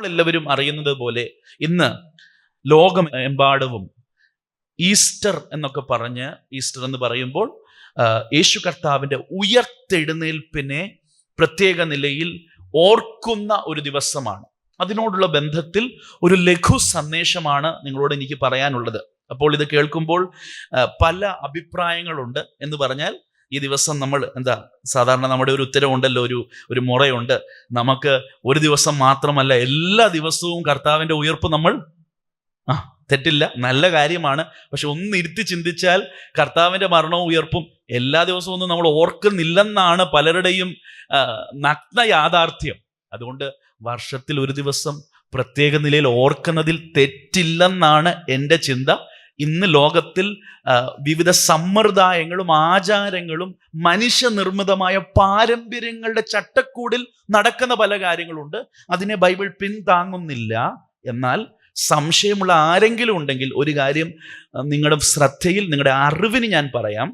നമ്മളെല്ലാവരും അറിയുന്നത് പോലെ ഇന്ന് ലോകം എമ്പാടവും ഈസ്റ്റർ എന്നൊക്കെ പറഞ്ഞ് ഈസ്റ്റർ എന്ന് പറയുമ്പോൾ യേശു കർത്താവിന്റെ ഉയർത്തെഴുന്നേൽപ്പിനെ പ്രത്യേക നിലയിൽ ഓർക്കുന്ന ഒരു ദിവസമാണ്. അതിനോടുള്ള ബന്ധത്തിൽ ഒരു ലഘു സന്ദേശമാണ് നിങ്ങളോട് എനിക്ക് പറയാനുള്ളത്. അപ്പോൾ ഇത് കേൾക്കുമ്പോൾ പല അഭിപ്രായങ്ങളുണ്ട് എന്ന് പറഞ്ഞാൽ ഈ ദിവസം നമ്മൾ എന്താ സാധാരണ നമ്മുടെ ഒരു ഉത്തരവുണ്ടല്ലോ ഒരു ഒരു മുറയുണ്ട്. നമുക്ക് ഒരു ദിവസം മാത്രമല്ല എല്ലാ ദിവസവും കർത്താവിന്റെ ഉയർപ്പ് നമ്മൾ ആ തെറ്റില്ല നല്ല കാര്യമാണ്. പക്ഷെ ഒന്ന് ഇരുത്തി ചിന്തിച്ചാൽ കർത്താവിന്റെ മരണവും ഉയർപ്പും എല്ലാ ദിവസവും ഒന്നും നമ്മൾ ഓർക്കുന്നില്ലെന്നാണ് പലരുടെയും നഗ്ന യാഥാർത്ഥ്യം. അതുകൊണ്ട് വർഷത്തിൽ ഒരു ദിവസം പ്രത്യേക നിലയിൽ ഓർക്കുന്നതിൽ തെറ്റില്ലെന്നാണ് എന്റെ ചിന്ത. ഇന്ന് ലോകത്തിൽ വിവിധ സമ്പ്രദായങ്ങളും ആചാരങ്ങളും മനുഷ്യനിർമ്മിതമായ പാരമ്പര്യങ്ങളുടെ ചട്ടക്കൂടിൽ നടക്കുന്ന പല കാര്യങ്ങളുണ്ട്. അതിനെ ബൈബിൾ പിന്താങ്ങുന്നില്ല എന്നാൽ സംശയമുള്ള ആരെങ്കിലും ഉണ്ടെങ്കിൽ ഒരു കാര്യം നിങ്ങളുടെ ശ്രദ്ധയിൽ നിങ്ങളുടെ അറിവിന് ഞാൻ പറയാം.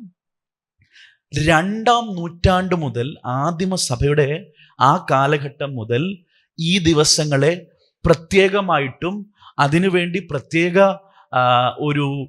രണ്ടാം നൂറ്റാണ്ട് മുതൽ ആദിമ സഭയുടെ ആ കാലഘട്ടം മുതൽ ഈ ദിവസങ്ങളെ പ്രത്യേകമായിട്ടും അതിനുവേണ്ടി പ്രത്യേക ഒരു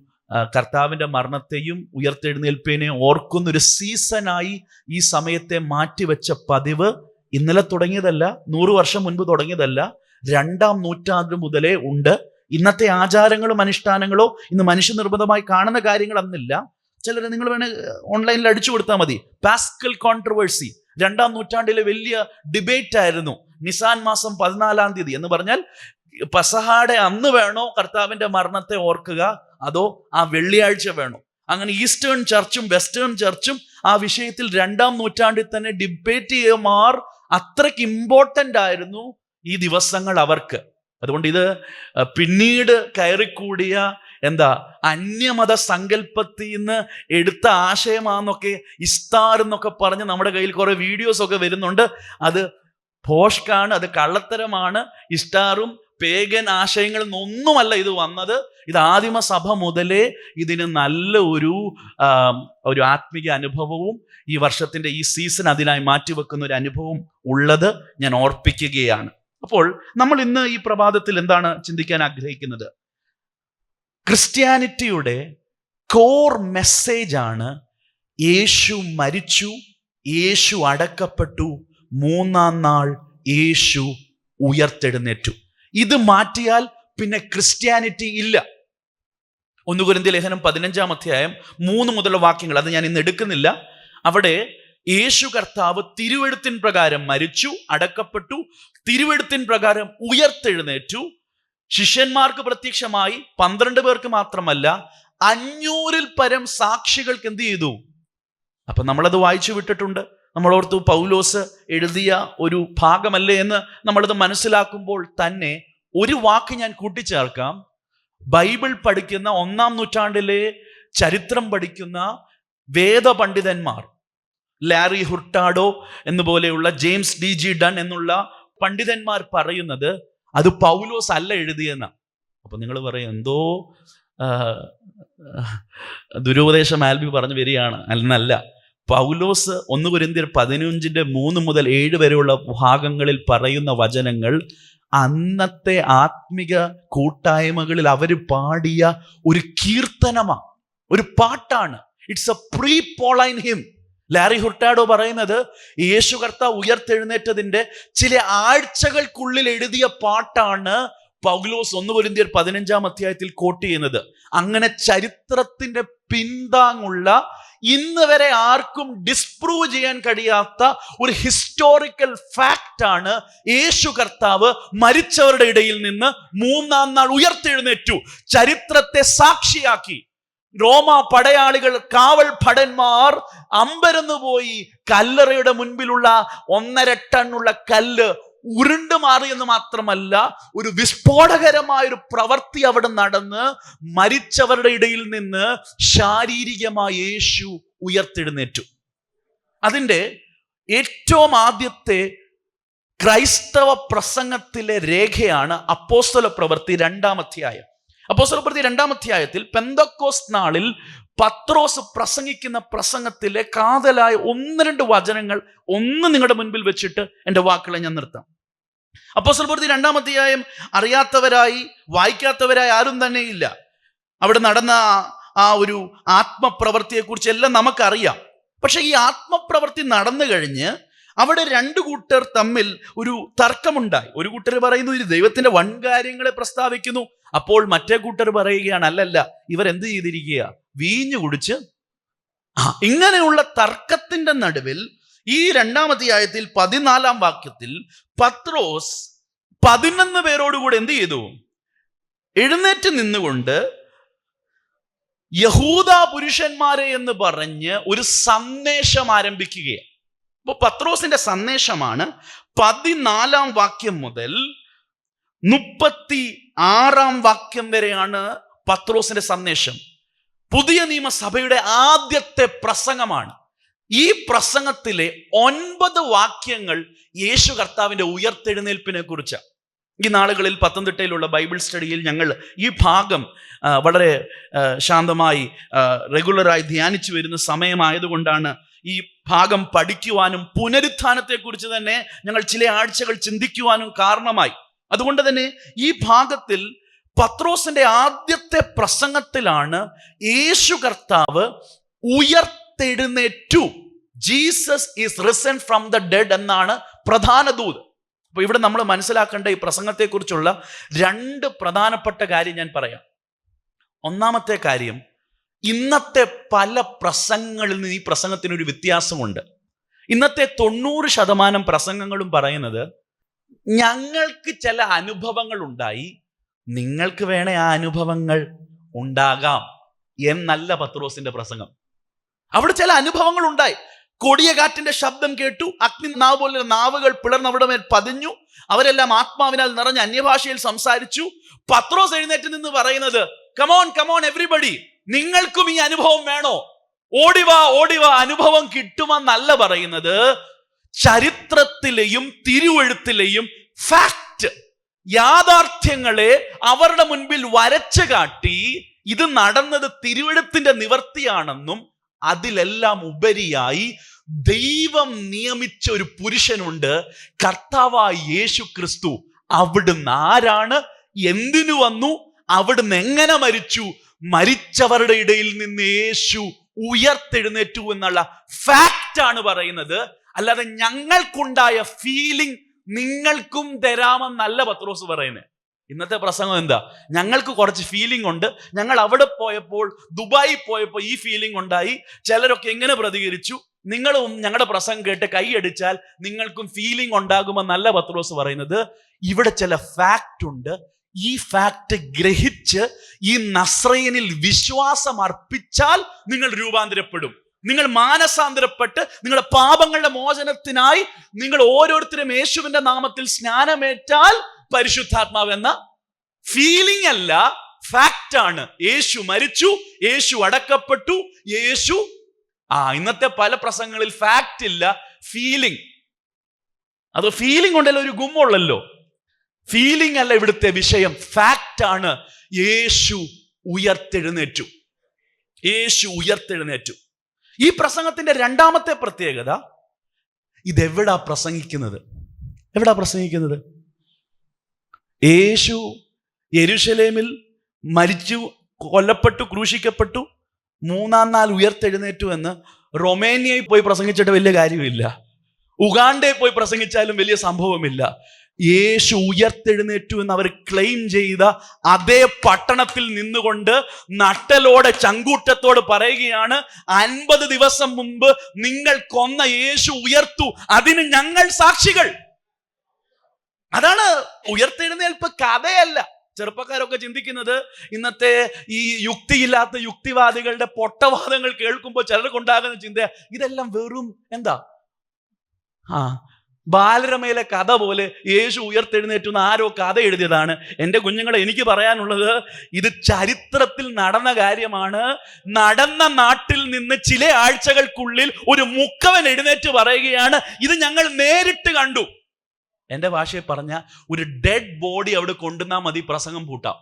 കർത്താവിന്റെ മരണത്തെയും ഉയർത്തെഴുന്നേൽപ്പിനെയും ഓർക്കുന്ന ഒരു സീസണായി ഈ സമയത്തെ മാറ്റിവെച്ച പതിവ് ഇന്നലെ തുടങ്ങിയതല്ല നൂറു വർഷം മുൻപ് തുടങ്ങിയതല്ല രണ്ടാം നൂറ്റാണ്ട് മുതലേ ഉണ്ട്. ഇന്നത്തെ ആചാരങ്ങളും അനുഷ്ഠാനങ്ങളോ ഇന്ന് മനുഷ്യ നിർബന്ധമായി കാണുന്ന കാര്യങ്ങൾ അന്നില്ല. ചിലർ നിങ്ങൾ വേണേൽ ഓൺലൈനിൽ അടിച്ചു കൊടുത്താൽ മതി. പാസ്കൽ കോൺട്രവേഴ്സി രണ്ടാം നൂറ്റാണ്ടിലെ വലിയ ഡിബേറ്റ് ആയിരുന്നു. നിസാൻ മാസം പതിനാലാം തീയതി എന്ന് പറഞ്ഞാൽ പസഹാടെ അന്ന് വേണോ കർത്താവിന്റെ മരണത്തെ ഓർക്കുക? അതോ ആ വെള്ളിയാഴ്ച വേണോ? അങ്ങനെ ഈസ്റ്റേൺ ചർച്ചും വെസ്റ്റേൺ ചർച്ചും ആ വിഷയത്തിൽ രണ്ടാം നൂറ്റാണ്ടിൽ തന്നെ ഡിബേറ്റ് ചെയ്യുമാർ അത്രയ്ക്ക് ഇമ്പോർട്ടന്റ് ആയിരുന്നു ഈ ദിവസങ്ങൾ അവർക്ക്. അതുകൊണ്ട് ഇത് പിന്നീട് കയറിക്കൂടിയ എന്താ അന്യമത സങ്കല്പത്തിൽ നിന്ന് എടുത്ത ആശയമാണെന്നൊക്കെ ഇസ്താർ എന്നൊക്കെ പറഞ്ഞ് നമ്മുടെ കയ്യിൽ കുറെ വീഡിയോസ് ഒക്കെ വരുന്നുണ്ട്. അത് ഭോഷ്കാണ് അത് കള്ളത്തരമാണ്. ഇസ്റ്റാറും പേഗൻ ആശയങ്ങളിൽ നിന്നൊന്നുമല്ല ഇത് വന്നത്. ഇത് ആദിമസഭ മുതലേ ഇതിന് നല്ല ഒരു ഒരു ആത്മീയ അനുഭവവും ഈ വർഷത്തിന്റെ ഈ സീസൺ അതിനായി മാറ്റിവെക്കുന്ന ഒരു അനുഭവം ഉള്ളത് ഞാൻ ഓർപ്പിക്കുകയാണ്. അപ്പോൾ നമ്മൾ ഇന്ന് ഈ പ്രഭാതത്തിൽ എന്താണ് ചിന്തിക്കാൻ ആഗ്രഹിക്കുന്നത്? ക്രിസ്ത്യാനിറ്റിയുടെ കോർ മെസ്സേജ് ആണ് യേശു മരിച്ചു യേശു അടക്കപ്പെട്ടു മൂന്നാം നാൾ യേശു ഉയർത്തെഴുന്നേറ്റു. ഇത് മാറ്റിയാൽ പിന്നെ ക്രിസ്ത്യാനിറ്റി ഇല്ല. ഒന്ന് കുരുന്തി ലേഖനം പതിനഞ്ചാം അധ്യായം മൂന്ന് മുതലുള്ള വാക്യങ്ങൾ അത് ഞാൻ ഇന്ന് എടുക്കുന്നില്ല. അവിടെ യേശു കർത്താവ് തിരുവെഴുത്തിൻ പ്രകാരം മരിച്ചു അടക്കപ്പെട്ടു തിരുവെഴുത്തിൻ പ്രകാരം ഉയർത്തെഴുന്നേറ്റു. ശിഷ്യന്മാർക്ക് പ്രത്യക്ഷമായി പന്ത്രണ്ട് പേർക്ക് മാത്രമല്ല അഞ്ഞൂറിൽ പരം സാക്ഷികൾക്ക് എന്ത് ചെയ്തു? അപ്പൊ നമ്മളത് വായിച്ചു വിട്ടിട്ടുണ്ട്. നമ്മളോർത്തു പൗലോസ് എഴുതിയ ഒരു ഭാഗമല്ലേ എന്ന് നമ്മളത് മനസ്സിലാക്കുമ്പോൾ തന്നെ ഒരു വാക്ക് ഞാൻ കൂട്ടിച്ചേർക്കാം. ബൈബിൾ പഠിക്കുന്ന ഒന്നാം നൂറ്റാണ്ടിലെ ചരിത്രം പഠിക്കുന്ന വേദപണ്ഡിതന്മാർ ലാരി ഹുർട്ടാഡോ എന്നുപോലെയുള്ള ജെയിംസ് ഡി ജി ഡൺ എന്നുള്ള പണ്ഡിതന്മാർ പറയുന്നത് അത് പൗലോസ് അല്ല എഴുതിയെന്ന. അപ്പൊ നിങ്ങൾ പറയും എന്തോ ദുരുപദേശം ആൽബി പറഞ്ഞു വരികയാണ്. എന്നല്ല പൗലോസ് ഒന്ന് കുരിന്തിയർ പതിനഞ്ചിന്റെ മൂന്ന് മുതൽ ഏഴ് വരെയുള്ള ഭാഗങ്ങളിൽ പറയുന്ന വചനങ്ങൾ അന്നത്തെ ആത്മിക കൂട്ടായ്മകളിൽ അവർ പാടിയ ഒരു കീർത്തനമാണ് ഒരു പാട്ടാണ്. It's a pre Pauline hymn Larry Hurtado പറയുന്നത് യേശു കർത്ത ഉയർത്തെഴുന്നേറ്റതിന്റെ ചില ആഴ്ചകൾക്കുള്ളിൽ എഴുതിയ പാട്ടാണ് പൗലോസ് ഒന്ന് പൊരിന്തിയർ പതിനഞ്ചാം അധ്യായത്തിൽ കോട്ട് ചെയ്യുന്നത്. അങ്ങനെ ചരിത്രത്തിന്റെ പിന്താങ്ങുള്ള ഇന്ന് വരെ ആർക്കും ഡിസ്പ്രൂവ് ചെയ്യാൻ കഴിയാത്ത ഒരു ഹിസ്റ്റോറിക്കൽ ഫാക്റ്റ് ആണ് യേശു കർത്താവ് മരിച്ചവരുടെ ഇടയിൽ നിന്ന് മൂന്നാം നാൾ ഉയർത്തെഴുന്നേറ്റു. ചരിത്രത്തെ സാക്ഷിയാക്കി. റോമ പടയാളികൾ കാവൽ ഭടന്മാർ അമ്പരന്ന് പോയി കല്ലറയുടെ മുൻപിലുള്ള ഒന്നര ടണ്ണുള്ള കല്ല് ഉരുണ്ടു എന്ന് മാത്രമല്ല ഒരു വിസ്ഫോടകരമായ ഒരു പ്രവൃത്തി അവിടെ നടന്ന് മരിച്ചവരുടെ ഇടയിൽ നിന്ന് ശാരീരികമായി യേശു ഉയർത്തെഴുന്നേറ്റു. അതിന്റെ ഏറ്റവും ആദ്യത്തെ ക്രൈസ്തവ പ്രസംഗത്തിലെ രേഖയാണ് അപ്പോസ്തല പ്രവൃത്തി രണ്ടാം അധ്യായം. അപ്പോസ്തല പ്രവൃത്തി രണ്ടാം അധ്യായത്തിൽ പെന്തക്കോസ് നാളിൽ പത്രോസ് പ്രസംഗിക്കുന്ന പ്രസംഗത്തിലെ കാതലായ ഒന്ന് രണ്ട് വചനങ്ങൾ ഒന്ന് നിങ്ങളുടെ മുൻപിൽ വെച്ചിട്ട് എന്റെ വാക്കുകളെ ഞാൻ നിർത്താം. അപ്പോസ്തല പ്രവൃത്തി രണ്ടാം അറിയാത്തവരായി വായിക്കാത്തവരായി ആരും തന്നെ ഇല്ല അവിടെ നടന്ന ആ- ഒരു ആത്മപ്രവൃത്തിയെക്കുറിച്ച് എല്ലാം നമുക്കറിയാം. പക്ഷേ ഈ ആത്മപ്രവൃത്തി നടന്നു കഴിഞ്ഞ് അവിടെ രണ്ടു കൂട്ടർ തമ്മിൽ ഒരു തർക്കമുണ്ടായി. ഒരു കൂട്ടർ പറയുന്നു ഇത് ദൈവത്തിന്റെ വൻകാര്യങ്ങളെ പ്രസ്താവിക്കുന്നു. അപ്പോൾ മറ്റേ കൂട്ടർ പറയുകയാണ് അല്ലല്ല ഇവർ എന്ത് ചെയ്തിരിക്കുക വീഞ്ഞു കുടിച്ച്. ഇങ്ങനെയുള്ള തർക്കത്തിന്റെ നടുവിൽ ഈ രണ്ടാമത്തെ ആയത്തിൽ പതിനാലാം വാക്യത്തിൽ പത്രോസ് പതിനൊന്ന് പേരോടുകൂടെ എന്ത് ചെയ്തു? എഴുന്നേറ്റ് നിന്നുകൊണ്ട് യഹൂദ പുരുഷന്മാരെ എന്ന് പറഞ്ഞ് ഒരു സന്ദേശം ആരംഭിക്കുകയാണ്. അപ്പൊ പത്രോസിന്റെ സന്ദേശമാണ് പതിനാലാം വാക്യം മുതൽ മുപ്പത്തി ആറാം വാക്യം വരെയാണ് പത്രോസിന്റെ സന്ദേശം. പുതിയ നിയമസഭയുടെ ആദ്യത്തെ പ്രസംഗമാണ്. ഈ പ്രസംഗത്തിലെ ഒൻപത് വാക്യങ്ങൾ യേശു കർത്താവിന്റെ ഉയർത്തെഴുന്നേൽപ്പിനെ കുറിച്ച്. ഈ നാളുകളിൽ പത്തനംതിട്ടയിലുള്ള ബൈബിൾ സ്റ്റഡിയിൽ ഞങ്ങൾ ഈ ഭാഗം വളരെ ശാന്തമായി റെഗുലറായി ധ്യാനിച്ചു വരുന്ന സമയമായതുകൊണ്ടാണ് ഈ ഭാഗം പഠിക്കുവാനും പുനരുത്ഥാനത്തെക്കുറിച്ച് തന്നെ ഞങ്ങൾ ചില ആഴ്ചകൾ ചിന്തിക്കുവാനും കാരണമായി. അതുകൊണ്ട് തന്നെ ഈ ഭാഗത്തിൽ പത്രോസിന്റെ ആദ്യത്തെ പ്രസംഗത്തിലാണ് യേശു കർത്താവ് ഉയർത്തെഴുന്നേറ്റു Jesus is risen from the dead എന്നാണ് പ്രധാന ദൂത്. അപ്പൊ ഇവിടെ നമ്മൾ മനസ്സിലാക്കേണ്ട ഈ പ്രസംഗത്തെക്കുറിച്ചുള്ള രണ്ട് പ്രധാനപ്പെട്ട കാര്യം ഞാൻ പറയാം. ഒന്നാമത്തെ കാര്യം ഇന്നത്തെ പല പ്രസംഗങ്ങളിൽ നിന്ന് ഈ പ്രസംഗത്തിനൊരു വ്യത്യാസമുണ്ട്. ഇന്നത്തെ തൊണ്ണൂറ് ശതമാനം പ്രസംഗങ്ങളും പറയുന്നത് ഞങ്ങൾക്ക് ചില അനുഭവങ്ങൾ ഉണ്ടായി നിങ്ങൾക്ക് വേണേ ആ അനുഭവങ്ങൾ ഉണ്ടാകാം എന്നല്ല പത്രോസിന്റെ പ്രസംഗം. അവിടെ ചില അനുഭവങ്ങൾ ഉണ്ടായി കൊടിയ കാറ്റിന്റെ ശബ്ദം കേട്ടു. അഗ്നി നാവ് പോലെ നാവുകൾ പിളർന്ന് അവിടെ മേൽ പതിഞ്ഞു. അവരെല്ലാം ആത്മാവിനാൽ നിറഞ്ഞ അന്യഭാഷയിൽ സംസാരിച്ചു. പത്രോസ് എഴുന്നേറ്റ് നിന്ന് പറയുന്നത് കമോൺ കമോൺ എവറിബഡി നിങ്ങൾക്കും ഈ അനുഭവം വേണോ? ഓടിവാ ഓടിവാ അനുഭവം കിട്ടുമെന്നല്ല പറയുന്നത്. ചരിത്രത്തിലെയും തിരുവെഴുത്തിലെയും ഫാക്ട് യാഥാർത്ഥ്യങ്ങളെ അവരുടെ മുൻപിൽ വരച്ചു കാട്ടി ഇത് നടന്നത് തിരുവെഴുത്തിന്റെ നിവർത്തിയാണെന്നും അതിലെല്ലാം ഉപരിയായി ദൈവം നിയമിച്ച ഒരു പുരുഷനുണ്ട്. കർത്താവായ യേശു ക്രിസ്തു അവിടുന്ന് ആരാണ്? എന്തിനു വന്നു? അവിടുന്ന് എങ്ങനെ മരിച്ചു? മരിച്ചവരുടെ ഇടയിൽ നിന്ന് യേശു ഉയർത്തെഴുന്നേറ്റു എന്നുള്ള ഫാക്റ്റ് ആണ് പറയുന്നത്. അല്ലാതെ ഞങ്ങൾക്കുണ്ടായ ഫീലിംഗ് നിങ്ങൾക്കും തരാമെന്നല്ല പത്രോസ് പറയുന്നത് ഇന്നത്തെ പ്രസംഗം എന്താ? ഞങ്ങൾക്ക് കുറച്ച് ഫീലിംഗ് ഉണ്ട്. ഞങ്ങൾ അവിടെ പോയപ്പോൾ ദുബായി പോയപ്പോൾ ഈ ഫീലിംഗ് ഉണ്ടായി. ചിലരൊക്കെ എങ്ങനെ പ്രതികരിച്ചു? നിങ്ങളും ഞങ്ങളുടെ പ്രസംഗം കേട്ട് കൈയടിച്ചാൽ നിങ്ങൾക്കും ഫീലിംഗ് ഉണ്ടാകുമെന്നല്ല പത്രോസ് പറയുന്നത് ഇവിടെ ചില ഫാക്റ്റ് ഉണ്ട്. ഈ ഫാക്റ്റ് ഗ്രഹിച്ച് ഈ നസ്രയനിൽ വിശ്വാസം അർപ്പിച്ചാൽ നിങ്ങൾ രൂപാന്തരപ്പെടും. നിങ്ങൾ മാനസാന്തരപ്പെട്ട് നിങ്ങളുടെ പാപങ്ങളുടെ മോചനത്തിനായി നിങ്ങൾ ഓരോരുത്തരും യേശുവിന്റെ നാമത്തിൽ സ്നാനമേറ്റാൽ പരിശുദ്ധാത്മാവ് എന്ന ഫീലിംഗ് അല്ല ഫാക്റ്റ് ആണ്. യേശു മരിച്ചു യേശു അടക്കപ്പെട്ടു യേശു ആ ഇന്നത്തെ പല പ്രസംഗങ്ങളിൽ ഫാക്റ്റ് ഇല്ല ഫീലിംഗ് അത് ഫീലിംഗ് ഉണ്ടല്ലോ ഒരു ഗുമ്മുള്ളല്ലോ? ഫീലിംഗ് അല്ല ഇവിടുത്തെ വിഷയം ഫാക്റ്റ് ആണ്. യേശു ഉയർത്തെഴുന്നേറ്റു. യേശു ഉയർത്തെഴുന്നേറ്റു. ഈ പ്രസംഗത്തിന്റെ രണ്ടാമത്തെ പ്രത്യേകത ഇതെവിടാ പ്രസംഗിക്കുന്നത്? എവിടാ പ്രസംഗിക്കുന്നത്? യേശു യെരുഷലേമിൽ മരിച്ചു കൊല്ലപ്പെട്ടു ക്രൂശിക്കപ്പെട്ടു മൂന്നാം നാൾ ഉയർത്തെഴുന്നേറ്റു എന്ന് റൊമേനിയയിൽ പോയി പ്രസംഗിച്ചിട്ട് വലിയ കാര്യമില്ല. ഉഗാണ്ടയിൽ പോയി പ്രസംഗിച്ചാലും വലിയ സംഭവമില്ല. യേശു ഉയർത്തെഴുന്നേറ്റു എന്ന് അവർ ക്ലെയിം ചെയ്ത അതേ പട്ടണത്തിൽ നിന്നുകൊണ്ട് നട്ടലോടെ ചങ്കൂറ്റത്തോട് പറയുകയാണ് അൻപത് ദിവസം മുമ്പ് നിങ്ങൾ കൊന്ന യേശു ഉയർത്തു അതിന് ഞങ്ങൾ സാക്ഷികൾ. അതാണ് ഉയർത്തെഴുന്നേൽപ്പ് കഥയല്ല. ചെറുപ്പക്കാരൊക്കെ ചിന്തിക്കുന്നത് ഇന്നത്തെ ഈ യുക്തിയില്ലാത്ത യുക്തിവാദികളുടെ പൊട്ടവാദങ്ങൾ കേൾക്കുമ്പോൾ ചിലർക്കുണ്ടാകുന്ന ചിന്ത ഇതെല്ലാം വെറും എന്താ? ആ ബാലരമയിലെ കഥ പോലെ യേശു ഉയർത്തെഴുന്നേറ്റു എന്ന് ആരോ കഥ എഴുതിയതാണ്. എന്റെ കുഞ്ഞുങ്ങളെ എനിക്ക് പറയാനുള്ളത് ഇത് ചരിത്രത്തിൽ നടന്ന കാര്യമാണ്. നടന്ന നാട്ടിൽ നിന്ന് ചില ആഴ്ചകൾക്കുള്ളിൽ ഒരു മുക്കവൻ എഴുന്നേറ്റ് പറയുകയാണ് ഇത് ഞങ്ങൾ നേരിട്ട് കണ്ടു. എന്റെ ഭാഷയിൽ പറഞ്ഞ ഒരു ഡെഡ് ബോഡി അവിടെ കൊണ്ടുവന്നാൽ മതി പ്രസംഗം പൂട്ടാം.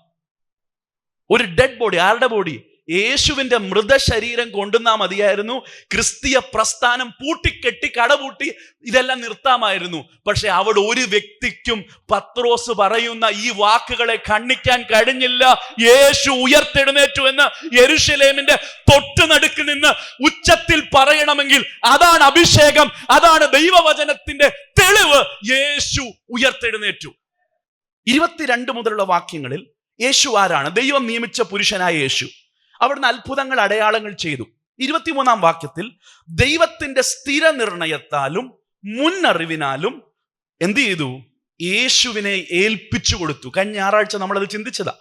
ഒരു ഡെഡ് ബോഡി ആരുടെ ബോഡി യേശുവിന്റെ മൃതശരീരം കൊണ്ടുവന്നാ മതിയായിരുന്നു. ക്രിസ്തീയ പ്രസ്ഥാനം പൂട്ടിക്കെട്ടി കടപൂട്ടി ഇതെല്ലാം നിർത്താമായിരുന്നു. പക്ഷെ അവിടെ ഒരു വ്യക്തിക്കും പത്രോസ് പറയുന്ന ഈ വാക്കുകളെ ഖണ്ഡിക്കാൻ കഴിഞ്ഞില്ല. യേശു ഉയർത്തെഴുന്നേറ്റു എന്ന് യെരുഷലേമിന്റെ തൊട്ടുനടുക്ക് നിന്ന് ഉച്ചത്തിൽ പറയണമെങ്കിൽ അതാണ് അഭിഷേകം അതാണ് ദൈവവചനത്തിന്റെ തെളിവ്. യേശു ഉയർത്തെഴുന്നേറ്റു. ഇരുപത്തിരണ്ട് മുതലുള്ള വാക്യങ്ങളിൽ യേശു ആരാണ്? ദൈവം നിയമിച്ച പുരുഷനായ യേശു. അവിടുന്ന് അത്ഭുതങ്ങൾ അടയാളങ്ങൾ ചെയ്തു. ഇരുപത്തിമൂന്നാം വാക്യത്തിൽ ദൈവത്തിന്റെ സ്ഥിര നിർണയത്താലും മുന്നറിവിനാലും എന്ത് ചെയ്തു? യേശുവിനെ ഏൽപ്പിച്ചു കൊടുത്തു. കഴിഞ്ഞ ഞായറാഴ്ച നമ്മളത് ചിന്തിച്ചതാ.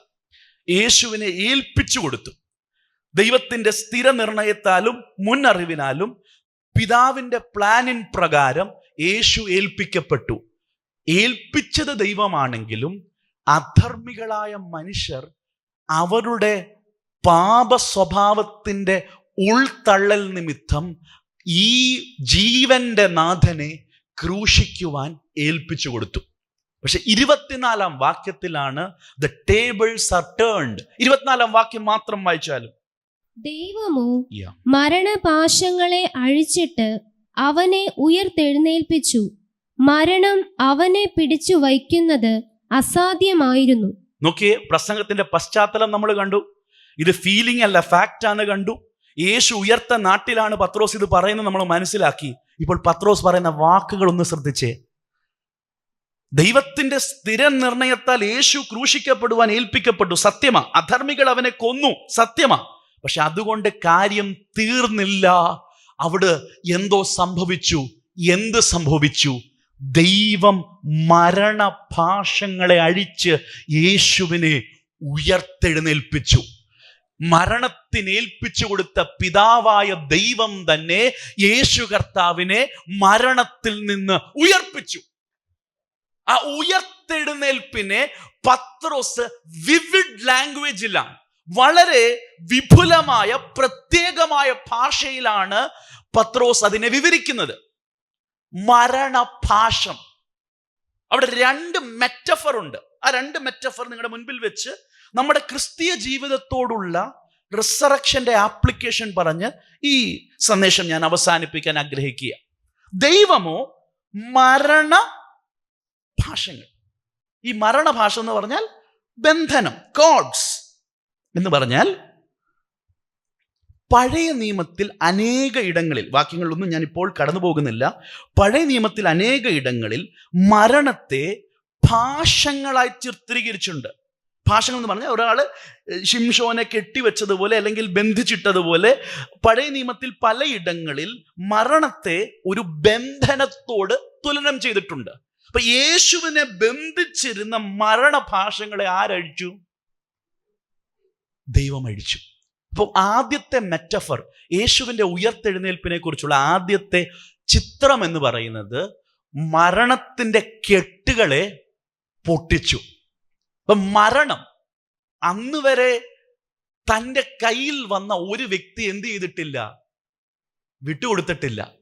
യേശുവിനെ ഏൽപ്പിച്ചു കൊടുത്തു. ദൈവത്തിന്റെ സ്ഥിര നിർണയത്താലും മുന്നറിവിനാലും പിതാവിന്റെ പ്ലാനിൻ പ്രകാരം യേശു ഏൽപ്പിക്കപ്പെട്ടു. ഏൽപ്പിച്ചത് ദൈവമാണെങ്കിലും അധർമ്മികളായ മനുഷ്യർ അവരുടെ പാപ സ്വഭാവത്തിന്റെ ഉൾത്തള്ളൽ നിമിത്തം ഈ ജീവന്റെ നാഥനെ ക്രൂശിക്കുവാൻ ഏൽപ്പിച്ചു കൊടുത്തു. പക്ഷെ ഇരുപത്തിനാലാം വാക്യത്തിലാണ് ദ ടേബിൾസ് ആർ ടേൺഡ് ഇരുപത്തിനാലാം വാക്യം മാത്രം വായിച്ചാലും. ദൈവമോ മരണപാശങ്ങളെ അഴിച്ചിട്ട് അവനെ ഉയർത്തെഴുന്നേൽപ്പിച്ചു. മരണം അവനെ പിടിച്ചു വയ്ക്കുന്നത് അസാധ്യമായിരുന്നു. നോക്കിയേ പ്രസംഗത്തിന്റെ പശ്ചാത്തലം നമ്മൾ കണ്ടു. ഇത് ഫീലിംഗ് അല്ല ഫാക്റ്റ് ആണ് കണ്ടു. യേശു ഉയർത്ത നാട്ടിലാണ് പത്രോസ് ഇത് പറയുന്നത് നമ്മൾ മനസ്സിലാക്കി. ഇപ്പോൾ പത്രോസ് പറയുന്ന വാക്കുകൾ ഒന്ന് ശ്രദ്ധിച്ചേ. ദൈവത്തിന്റെ സ്ഥിര നിർണയത്താൽ യേശു ക്രൂശിക്കപ്പെടുവാൻ ഏൽപ്പിക്കപ്പെട്ടു. സത്യമാ. അധർമ്മികൾ അവനെ കൊന്നു. സത്യമാ. പക്ഷെ അതുകൊണ്ട് കാര്യം തീർന്നില്ല. അവിടെ എന്തോ സംഭവിച്ചു. എന്ത് സംഭവിച്ചു? ദൈവം മരണഭാഷങ്ങളെ അഴിച്ച് യേശുവിനെ ഉയർത്തെഴുന്നേൽപ്പിച്ചു. മരണത്തിനേൽപ്പിച്ചു കൊടുത്ത പിതാവായ ദൈവം തന്നെ യേശു കർത്താവിനെ മരണത്തിൽ നിന്ന് ഉയർപ്പിച്ചു. ആ ഉയർത്തെഴുന്നേൽപ്പിനെ പത്രോസ് വിവിഡ് ലാംഗ്വേജിലാണ് വളരെ വിപുലമായ പ്രത്യേകമായ ഭാഷയിലാണ് പത്രോസ് അതിനെ വിവരിക്കുന്നത്. മരണഭാഷം. അവിടെ രണ്ട് മെറ്റഫർ ഉണ്ട്. ആ രണ്ട് മെറ്റഫർ നിങ്ങളുടെ മുൻപിൽ വെച്ച് നമ്മുടെ ക്രിസ്തീയ ജീവിതത്തോടുള്ള റിസറക്ഷന്റെ ആപ്ലിക്കേഷൻ പറഞ്ഞ് ഈ സന്ദേശം ഞാൻ അവസാനിപ്പിക്കാൻ ആഗ്രഹിക്കുക. ദൈവമോ മരണ ഭാഷങ്ങൾ. ഈ മരണഭാഷ എന്ന് പറഞ്ഞാൽ ബന്ധനം കോഡ്സ് എന്ന് പറഞ്ഞാൽ പഴയ നിയമത്തിൽ അനേക ഇടങ്ങളിൽ വാക്യങ്ങളിലൊന്നും ഞാൻ ഇപ്പോൾ കടന്നു പോകുന്നില്ല പഴയ നിയമത്തിൽ അനേക ഇടങ്ങളിൽ മരണത്തെ ഭാഷങ്ങളായി ചിത്രീകരിച്ചിട്ടുണ്ട്. ഭാഷകൾ എന്ന് പറഞ്ഞാൽ ഒരാൾ ഷിംഷോനെ കെട്ടിവെച്ചതുപോലെ അല്ലെങ്കിൽ ബന്ധിച്ചിട്ടതുപോലെ പഴയ നിയമത്തിൽ പലയിടങ്ങളിൽ മരണത്തെ ഒരു ബന്ധനത്തോട് തുലനം ചെയ്തിട്ടുണ്ട്. അപ്പൊ യേശുവിനെ ബന്ധിച്ചിരുന്ന മരണഭാഷങ്ങളെ ആരഴിച്ചു? ദൈവം അഴിച്ചു അപ്പോൾ ആദ്യത്തെ മെറ്റഫർ യേശുവിന്റെ ഉയർത്തെഴുന്നേൽപ്പിനെ കുറിച്ചുള്ള ആദ്യത്തെ ചിത്രം എന്ന് പറയുന്നത് മരണത്തിന്റെ കെട്ടുകളെ പൊട്ടിച്ചു. അപ്പം മരണം. അന്ന് വരെ തന്റെ കയ്യിൽ വന്ന ഒരു വ്യക്തി എന്ത് ചെയ്തിട്ടില്ല? വിട്ടുകൊടുത്തിട്ടില്ല.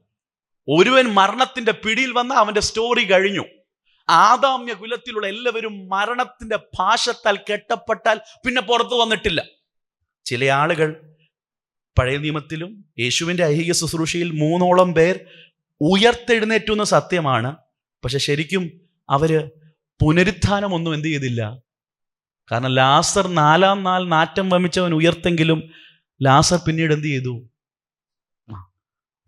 ഒരുവൻ മരണത്തിന്റെ പിടിയിൽ വന്ന അവന്റെ സ്റ്റോറി കഴിഞ്ഞു. ആദാമ്യ കുലത്തിലുള്ള എല്ലാവരും മരണത്തിന്റെ ഭാഷത്താൽ കെട്ടപ്പെട്ടാൽ പിന്നെ പുറത്തു വന്നിട്ടില്ല. ചില ആളുകൾ പഴയ നിയമത്തിലും യേശുവിന്റെ ഐഹിക ശുശ്രൂഷയിൽ മൂന്നോളം പേർ ഉയർത്തെഴുന്നേറ്റു എന്ന് സത്യമാണ്. പക്ഷെ ശരിക്കും അവർ പുനരുത്ഥാനമൊന്നും എന്ത് ചെയ്തില്ല? കാരണം ലാസർ നാലാം നാൾ നാറ്റം വമിച്ചവൻ ഉയർത്തെങ്കിലും ലാസർ പിന്നീട് എന്ത് ചെയ്തു?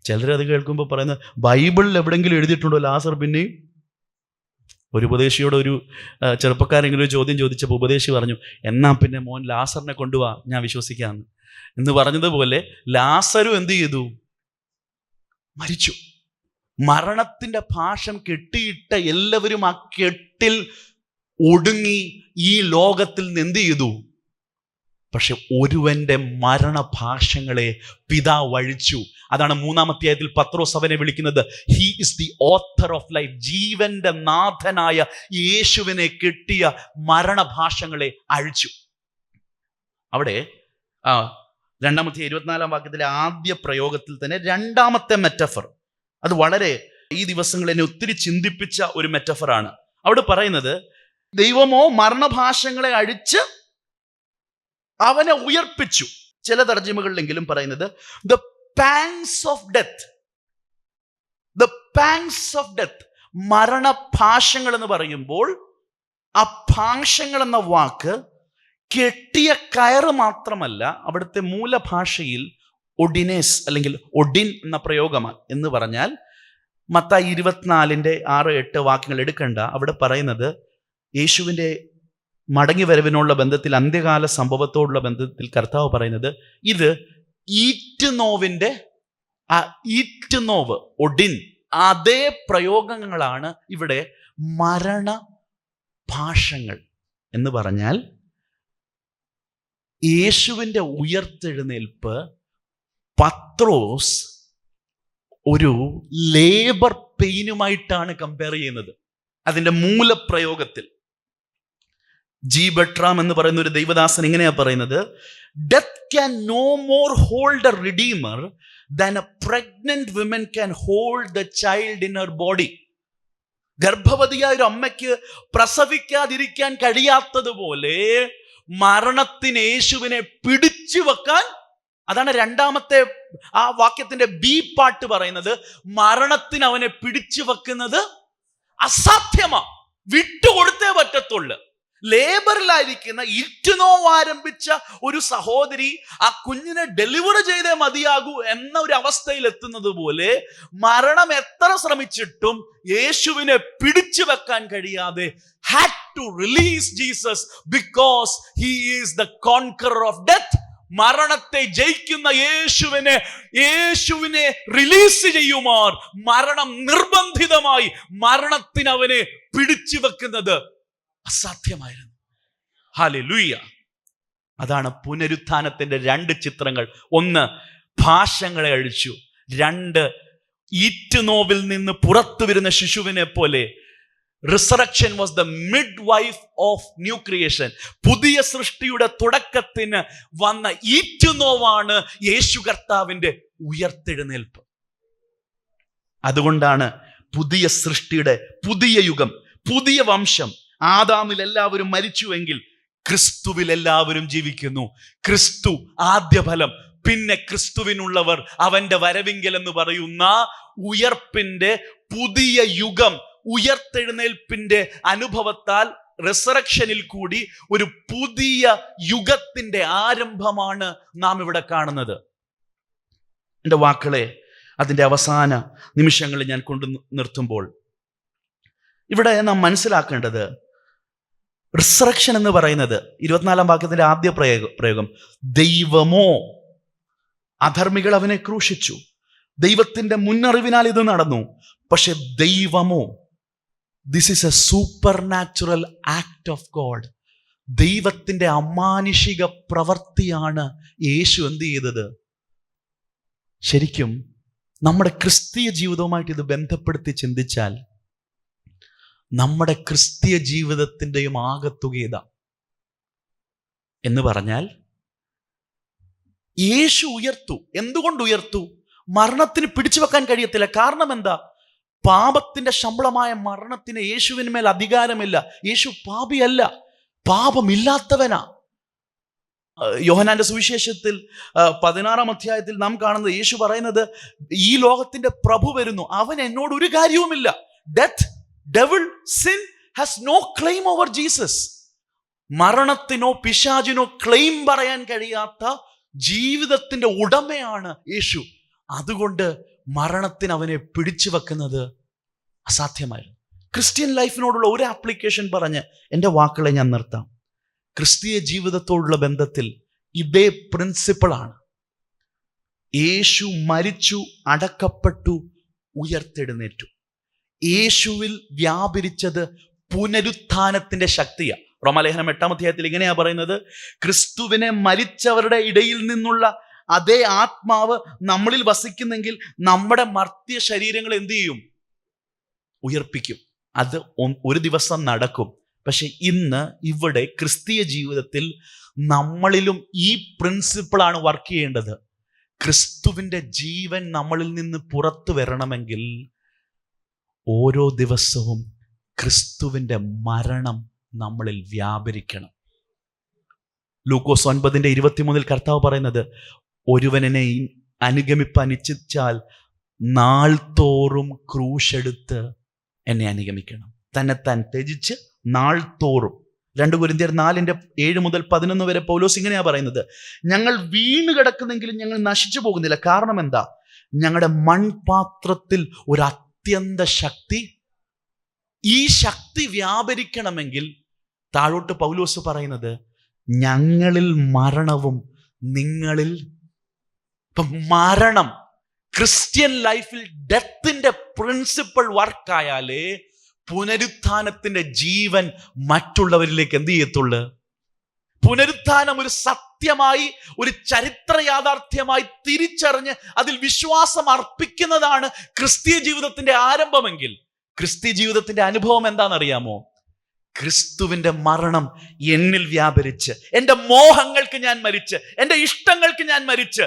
ചിലരത് കേൾക്കുമ്പോൾ പറയുന്നത് ബൈബിളിൽ എവിടെങ്കിലും എഴുതിയിട്ടുണ്ടോ ലാസർ പിന്നെയും ഒരു ഉപദേശിയോട് ഒരു ചെറുപ്പക്കാരെങ്കിലും ഒരു ചോദ്യം ചോദിച്ചപ്പോൾ ഉപദേശി പറഞ്ഞു എന്നാ പിന്നെ മോൻ ലാസറിനെ കൊണ്ടുവാ ഞാൻ വിശ്വസിക്കാമെന്ന് എന്ന് പറഞ്ഞതുപോലെ ലാസറും എന്ത് ചെയ്തു? മരിച്ചു. മരണത്തിന്റെ ഭാഷം കെട്ടിയിട്ട എല്ലാവരും ആ കെട്ടിൽ ഒടുങ്ങി ഈ ലോകത്തിൽ നിന്ന് എന്ത് ചെയ്തു? പക്ഷെ ഒരുവന്റെ മരണഭാഷങ്ങളെ പിതാവ് അഴിച്ചു. അതാണ് മൂന്നാമത്തെ അധ്യായത്തിൽ പത്രോസ് അവനെ വിളിക്കുന്നത്. He is the author of life ജീവന്റെ നാഥനായ യേശുവിനെ കെട്ടിയ മരണഭാഷങ്ങളെ അഴിച്ചു. അവിടെ ആ രണ്ടാമത്തെ ഇരുപത്തിനാലാം വാക്യത്തിലെ ആദ്യ പ്രയോഗത്തിൽ തന്നെ രണ്ടാമത്തെ മെറ്റഫർ അത് വളരെ ഈ ദിവസങ്ങളെന്നെ ഒത്തിരി ചിന്തിപ്പിച്ച ഒരു മെറ്റഫറാണ് അവിടെ പറയുന്നത് ദൈവമോ മരണഭാഷങ്ങളെ അഴിച്ച് അവനെ ഉയർപ്പിച്ചു. ചില തർജിമകളിലെങ്കിലും പറയുന്നത് the pangs of death the pangs of death മരണഭാഷങ്ങൾ എന്ന് പറയുമ്പോൾ ആ ഭാഷങ്ങൾ എന്ന വാക്ക് കെട്ടിയ കയറ് മാത്രമല്ല അവിടുത്തെ മൂലഭാഷയിൽ ഒഡിനേസ് അല്ലെങ്കിൽ ഒഡിൻ എന്ന പ്രയോഗമാണ്. എന്ന് പറഞ്ഞാൽ മത്ത ഇരുപത്തിനാലിന്റെ ആറ് എട്ട് വാക്യങ്ങൾ എടുക്കണ്ട. അവിടെ പറയുന്നത് യേശുവിന്റെ മടങ്ങി വരവിനുള്ള ബന്ധത്തിൽ അന്ത്യകാല സംഭവത്തോടുള്ള ബന്ധത്തിൽ കർത്താവ് പറയുന്നത് ഇത് ഈറ്റ് നോവിന്റെ ആ ഈറ്റ് നോവ് ഒഡിൻ അതേ പ്രയോഗങ്ങളാണ് ഇവിടെ മരണ ഭാഷങ്ങൾ എന്ന് പറഞ്ഞാൽ യേശുവിന്റെ ഉയർത്തെഴുന്നേൽപ്പ് പത്രോസ് ഒരു ലേബർ പെയിനുമായിട്ടാണ് കമ്പയർ ചെയ്യുന്നത്. അതിന്റെ മൂലപ്രയോഗത്തിൽ. ജി ബട്രാം എന്ന് പറയുന്ന ഒരു ദൈവദാസൻ ഇങ്ങനെയാ പറയുന്നത്? Death can no more hold a redeemer than a pregnant women can hold the child in her body ഗർഭവതിയായ ഒരു അമ്മയ്ക്ക് പ്രസവിക്കാതിരിക്കാൻ കഴിയാത്തതുപോലെ മരണത്തിന് യേശുവിനെ പിടിച്ചു വെക്കാൻ അതാണ് രണ്ടാമത്തെ ആ വാക്യത്തിന്റെ ബി പാട്ട് പറയുന്നത് മരണത്തിന് അവനെ പിടിച്ചു വെക്കുന്നത് അസാധ്യമാ. വിട്ടുകൊടുത്തേ പറ്റത്തുള്ളു. ലേബറിലായിരിക്കുന്ന ഇറ്റുനോവ് ആരംഭിച്ച ഒരു സഹോദരി ആ കുഞ്ഞിനെ ഡെലിവർ ചെയ്തേ മതിയാകൂ എന്ന ഒരു അവസ്ഥയിൽ എത്തുന്നത് പോലെ മരണം എത്ര ശ്രമിച്ചിട്ടും യേശുവിനെ പിടിച്ചു വെക്കാൻ കഴിയാതെ had to release Jesus because he is the conqueror of death മരണത്തെ ജയിക്കുന്ന യേശുവിനെ യേശുവിനെ റിലീസ് ചെയ്യുമാർ. മരണം നിർബന്ധിതമായി മരണത്തിനവനെ പിടിച്ചു വെക്കുന്നത് അസാധ്യമായിരുന്നു. ഹാലെ ലൂയ അതാണ് പുനരുത്ഥാനത്തിന്റെ രണ്ട് ചിത്രങ്ങൾ. ഒന്ന് ഭാഷങ്ങളെ അഴിച്ചു. രണ്ട് ഈറ്റുനോവിൽ നിന്ന് പുറത്തു വരുന്ന ശിശുവിനെ പോലെ. Resurrection was the midwife of new creation പുതിയ സൃഷ്ടിയുടെ തുടക്കത്തിന് വന്ന ഈറ്റുനോവാണ് യേശു കർത്താവിന്റെ ഉയർത്തെഴുന്നേൽപ്പ്. അതുകൊണ്ടാണ് പുതിയ സൃഷ്ടിയുടെ പുതിയ യുഗം പുതിയ വംശം ആദാമിൽ എല്ലാവരും മരിച്ചുവെങ്കിൽ ക്രിസ്തുവിൽ എല്ലാവരും ജീവിക്കുന്നു. ക്രിസ്തു ആദ്യഫലം. പിന്നെ ക്രിസ്തുവിനുള്ളവർ അവന്റെ വരവിങ്കൽ എന്ന് പറയുന്ന ഉയർപ്പിന്റെ പുതിയ യുഗം ഉയർത്തെഴുന്നേൽപ്പിന്റെ അനുഭവത്താൽ റിസറക്ഷനിൽ കൂടി ഒരു പുതിയ യുഗത്തിന്റെ ആരംഭമാണ് നാം ഇവിടെ കാണുന്നത്. എന്റെ വാക്കുകളെ അതിന്റെ അവസാന നിമിഷങ്ങളിൽ ഞാൻ കൊണ്ടു നിർത്തുമ്പോൾ ഇവിടെ നാം മനസ്സിലാക്കേണ്ടത് റിസറക്ഷൻ എന്ന് പറയുന്നത്. ഇരുപത്തിനാലാം വാക്യത്തിന്റെ ആദ്യ പ്രയോഗ പ്രയോഗം. ദൈവമോ? അധർമ്മികൾ അവനെ ക്രൂശിച്ചു. ദൈവത്തിന്റെ മുന്നറിവിനാൽ ഇത് നടന്നു. പക്ഷെ ദൈവമോ? This is a supernatural act of God ദൈവത്തിന്റെ അമാനുഷിക പ്രവൃത്തിയാണ് യേശു എന്ത് ചെയ്തത്? ശരിക്കും നമ്മുടെ ക്രിസ്തീയ ജീവിതവുമായിട്ട് ഇത് ബന്ധപ്പെടുത്തി ചിന്തിച്ചാൽ നമ്മുടെ ക്രിസ്തീയ ജീവിതത്തിന്റെയും ആകത്തുക എന്ന് പറഞ്ഞാൽ യേശു ഉയർത്തു. എന്തുകൊണ്ട് ഉയർത്തു? മരണത്തിന് പിടിച്ചു വെക്കാൻ കഴിയത്തില്ല. കാരണം എന്താ? പാപത്തിന്റെ ശമ്പളമായ മരണത്തിന് യേശുവിന്മേൽ അധികാരമില്ല. യേശു പാപിയല്ല. പാപമില്ലാത്തവനാ. യോഹനാന്റെ സുവിശേഷത്തിൽ പതിനാറാം അധ്യായത്തിൽ നാം കാണുന്നത് യേശു പറയുന്നത് ഈ ലോകത്തിന്റെ പ്രഭു വരുന്നു. അവൻ എന്നോട് ഒരു കാര്യവുമില്ല. Death devil sin has no claim over Jesus മരണത്തിനോ പിശാചിനോ ക്ലെയിം പറയാൻ കഴിയാത്ത ജീവിതത്തിന്റെ ഉടമയാണ് യേശു. അതുകൊണ്ട് മരണത്തിന് അവനെ പിടിച്ചു വെക്കുന്നത് അസാധ്യമായിരുന്നു. ക്രിസ്ത്യൻ ലൈഫിനോടുള്ള ഒരു ആപ്ലിക്കേഷൻ പറഞ്ഞ് എന്റെ വാക്കുകളെ ഞാൻ നിർത്താം. ക്രിസ്തീയ ജീവിതത്തോടുള്ള ബന്ധത്തിൽ ഇതേ പ്രിൻസിപ്പിളാണ് യേശു മരിച്ചു അടക്കപ്പെട്ടു ഉയർത്തെഴുന്നേറ്റു. യേശുവിൽ വ്യാപരിച്ചത് പുനരുത്ഥാനത്തിന്റെ ശക്തിയാണ് റോമലേഖനം എട്ടാം അധ്യായത്തിൽ ഇങ്ങനെയാ പറയുന്നത് ക്രിസ്തുവിനെ മരിച്ചവരുടെ ഇടയിൽ നിന്നുള്ള അതേ ആത്മാവ് നമ്മളിൽ വസിക്കുന്നെങ്കിൽ നമ്മുടെ മർത്യ ശരീരങ്ങൾ എന്ത് ചെയ്യും? ഉയർപ്പിക്കും. അത് ഒരു ദിവസം നടക്കും. പക്ഷെ ഇന്ന് ഇവിടെ ക്രിസ്തീയ ജീവിതത്തിൽ നമ്മളിലും ഈ പ്രിൻസിപ്പിളാണ് വർക്ക് ചെയ്യേണ്ടത്. ക്രിസ്തുവിന്റെ ജീവൻ നമ്മളിൽ നിന്ന് പുറത്തു വരണമെങ്കിൽ ഓരോ ദിവസവും ക്രിസ്തുവിന്റെ മരണം നമ്മളിൽ വ്യാപരിക്കണം. ലൂക്കോസ് ഒൻപതിന്റെ ഇരുപത്തിമൂന്നിൽ കർത്താവ് പറയുന്നത് ഒരുവനെ അനുഗമിപ്പാൻ ഇച്ഛിച്ചാൽ നാൾ തോറും ക്രൂശെടുത്ത് എന്നെ അനുഗമിക്കണം. തന്നെത്താൻ ത്യജിച്ച് നാൾ തോറും രണ്ട് കുരിന്തിയർ നാലിന്റെ ഏഴ് മുതൽ പതിനൊന്ന് വരെ പൗലോസ് ഇങ്ങനെയാണ് പറയുന്നത് ഞങ്ങൾ വീണ് കിടക്കുന്നെങ്കിലും ഞങ്ങൾ നശിച്ചു പോകുന്നില്ല. കാരണം എന്താ? ഞങ്ങളുടെ മൺപാത്രത്തിൽ ഒരു അത്യന്ത ശക്തി. ഈ ശക്തി വ്യാപരിക്കണമെങ്കിൽ താഴോട്ട് പൗലോസ് പറയുന്നത് ഞങ്ങളിൽ മരണവും നിങ്ങളിൽ മരണം ക്രിസ്ത്യൻ ലൈഫിൽ ഡെത്തിന്റെ പ്രിൻസിപ്പൾ വർക്കായാലേ പുനരുത്ഥാനത്തിന്റെ ജീവൻ മറ്റുള്ളവരിലേക്ക് എന്ത് ചെയ്യത്തുള്ളു? പുനരുത്ഥാനം ഒരു സത്യമായി ഒരു ചരിത്ര യാഥാർത്ഥ്യമായി തിരിച്ചറിഞ്ഞ് അതിൽ വിശ്വാസം അർപ്പിക്കുന്നതാണ് ക്രിസ്തീയ ജീവിതത്തിന്റെ ആരംഭമെങ്കിൽ. ക്രിസ്തീയ ജീവിതത്തിന്റെ അനുഭവം എന്താണെന്നറിയാമോ? ക്രിസ്തുവിന്റെ മരണം എന്നിൽ വ്യാപരിച്ച് എന്റെ മോഹങ്ങൾക്ക് ഞാൻ മരിച്ച് എന്റെ ഇഷ്ടങ്ങൾക്ക് ഞാൻ മരിച്ച്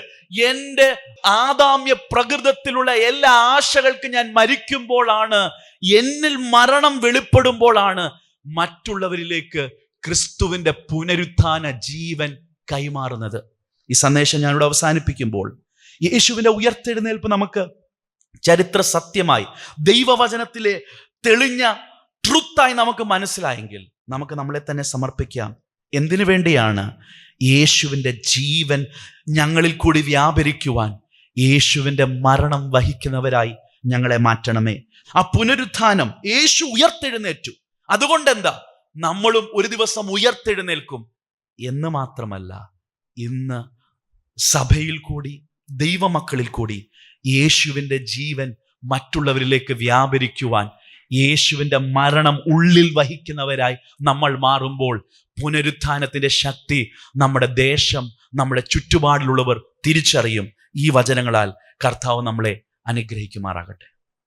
എന്റെ ആദാമ്യ പ്രകൃതത്തിലുള്ള എല്ലാ ആശകൾക്ക് ഞാൻ മരിക്കുമ്പോഴാണ് എന്നിൽ മരണം വെളിപ്പെടുമ്പോഴാണ് മറ്റുള്ളവരിലേക്ക് ക്രിസ്തുവിന്റെ പുനരുത്ഥാന ജീവൻ കൈമാറുന്നത്. ഈ സന്ദേശം ഞാനിവിടെ അവസാനിപ്പിക്കുമ്പോൾ യേശുവിന്റെ ഉയർത്തെഴുന്നേൽപ്പ് നമുക്ക് ചരിത്ര സത്യമായി ദൈവവചനത്തിലെ തെളിഞ്ഞ ട്രുത്തായി നമുക്ക് മനസ്സിലായെങ്കിൽ നമുക്ക് നമ്മളെ തന്നെ സമർപ്പിക്കാം. എന്തിനു വേണ്ടിയാണ് യേശുവിന്റെ ജീവൻ ഞങ്ങളിൽ കൂടി വ്യാപരിക്കുവാൻ യേശുവിന്റെ മരണം വഹിക്കുന്നവരായി ഞങ്ങളെ മാറ്റണമേ? ആ പുനരുത്ഥാനം യേശു ഉയർത്തെഴുന്നേറ്റു. അതുകൊണ്ട് എന്താ നമ്മളും ഒരു ദിവസം ഉയർത്തെഴുന്നേൽക്കും. എന്ന് മാത്രമല്ല ഇന്ന് സഭയിൽ കൂടി ദൈവമക്കളിൽ കൂടി യേശുവിന്റെ ജീവൻ മറ്റുള്ളവരിലേക്ക് വ്യാപരിക്കുവാൻ യേശുവിന്റെ മരണം ഉള്ളിൽ വഹിക്കുന്നവരായി നമ്മൾ മാറുമ്പോൾ പുനരുത്ഥാനത്തിന്റെ ശക്തി നമ്മുടെ ദേശം നമ്മുടെ ചുറ്റുപാടിലുള്ളവർ തിരിച്ചറിയും. ഈ വചനങ്ങളാൽ കർത്താവ് നമ്മളെ അനുഗ്രഹിക്കുമാറാകട്ടെ.